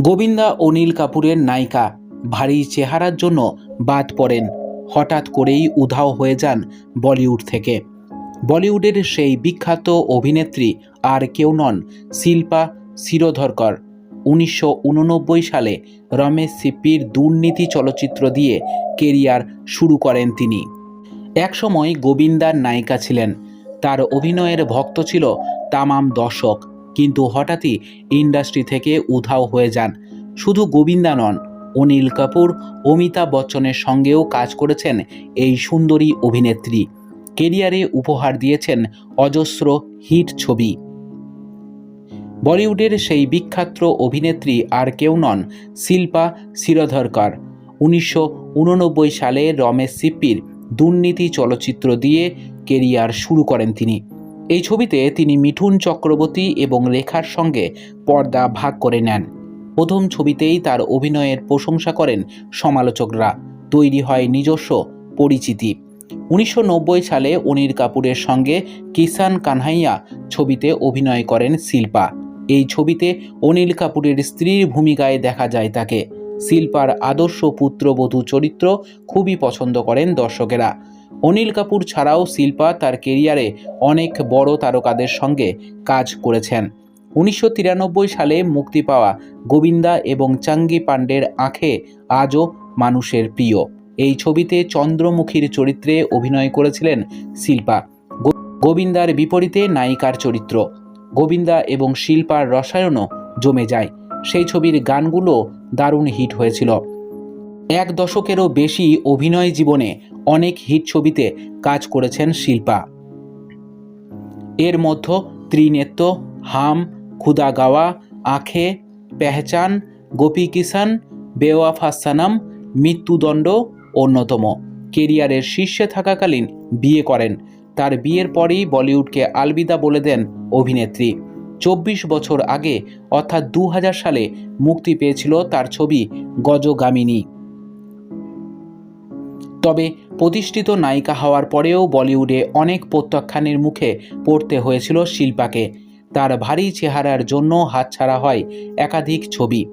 গোবিন্দা অনিল কাপুরের নায়িকা ভারী চেহারার জন্য বাদ পড়েন। হঠাৎ করেই উধাও হয়ে যান বলিউড থেকে। বলিউডের সেই বিখ্যাত অভিনেত্রী আর কেউ নন শিল্পা শিরোধরকর। উনিশশো উননব্বই সালে রমেশ সিপ্পির দুর্নীতি চলচ্চিত্র দিয়ে কেরিয়ার শুরু করেন তিনি। একসময় গোবিন্দার নায়িকা ছিলেন। তার অভিনয়ের ভক্ত ছিল তামাম দর্শক। কিন্তু হঠাৎই ইন্ডাস্ট্রি থেকে উধাও হয়ে যান। শুধু গোবিন্দা নন, অনিল কাপুর, অমিতাভ বচ্চনের সঙ্গেও কাজ করেছেন এই সুন্দরী অভিনেত্রী। কেরিয়ারে উপহার দিয়েছেন অজস্র হিট ছবি। বলিউডের সেই বিখ্যাত অভিনেত্রী আর কেউ নন শিল্পা শিরধরকর। উনিশশো উননব্বই সালে রমেশ সিপ্পির দুর্নীতি চলচ্চিত্র দিয়ে কেরিয়ার শুরু করেন তিনি। এই ছবিতে তিনি মিঠুন চক্রবর্তী এবং রেখার সঙ্গে পর্দা ভাগ করে নেন। প্রথম ছবিতেই তার অভিনয়ের প্রশংসা করেন সমালোচকরা। তৈরি হয় নিজস্ব পরিচিতি। উনিশশো নব্বই সালে অনিল কাপুরের সঙ্গে কিষান কানহাইয়া ছবিতে অভিনয় করেন শিল্পা। এই ছবিতে অনিল কাপুরের স্ত্রীর ভূমিকায় দেখা যায় তাকে। শিল্পার আদর্শ পুত্রবধূ চরিত্র খুবই পছন্দ করেন দর্শকেরা। অনিল কাপুর ছাড়াও শিল্পা তার কেরিয়ারে অনেক বড় তারকাদের সঙ্গে কাজ করেছেন। উনিশশো তিরানব্বই সালে মুক্তি পাওয়া গোবিন্দা এবং চাঙ্গি পাণ্ডের আঁখে আজও মানুষের প্রিয়। এই ছবিতে চন্দ্রমুখীর চরিত্রে অভিনয় করেছিলেন শিল্পা। গোবিন্দার বিপরীতে নায়িকার চরিত্র। গোবিন্দা এবং শিল্পার রসায়নও জমে যায়। সেই ছবির গানগুলো দারুণ হিট হয়েছিল। এক দশকেরও বেশি অভিনয় জীবনে অনেক হিট ছবিতে কাজ করেছেন শিল্পা। এর মধ্যে ত্রিনেত্র হাম খুদা গাওয়া আখে, পেহচান, গোপী কিষান বেওয়াফা সানাম মৃত্যুদণ্ড অন্যতম। কেরিয়ারের শীর্ষে থাকাকালীন বিয়ে করেন। তার বিয়ের পরেই বলিউডকে আলবিদা বলে দেন অভিনেত্রী। চব্বিশ বছর আগে, অর্থাৎ দু হাজার সালে, মুক্তি পেয়েছিল তার ছবি গজগামিনী। তবে প্রতিষ্ঠিত নায়িকা হওয়ার পরেও বলিউডে অনেক প্রত্যাখ্যানের মুখে পড়তে হয়েছিল শিল্পাকে। তার ভারী চেহারার জন্য হাতছাড়া হয় একাধিক ছবি।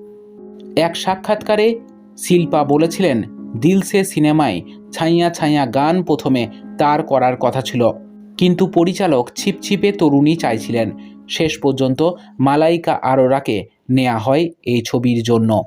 এক সাক্ষাৎকারে শিল্পা বলেছিলেন, দিলসে সিনেমায় ছাইয়া ছাইয়া গান প্রথমে তার করার কথা ছিল। কিন্তু পরিচালক ছিপছিপে তরুণী চাইছিলেন। শেষ পর্যন্ত মালাইকা আরোরাকে নেওয়া হয় এই ছবির জন্য।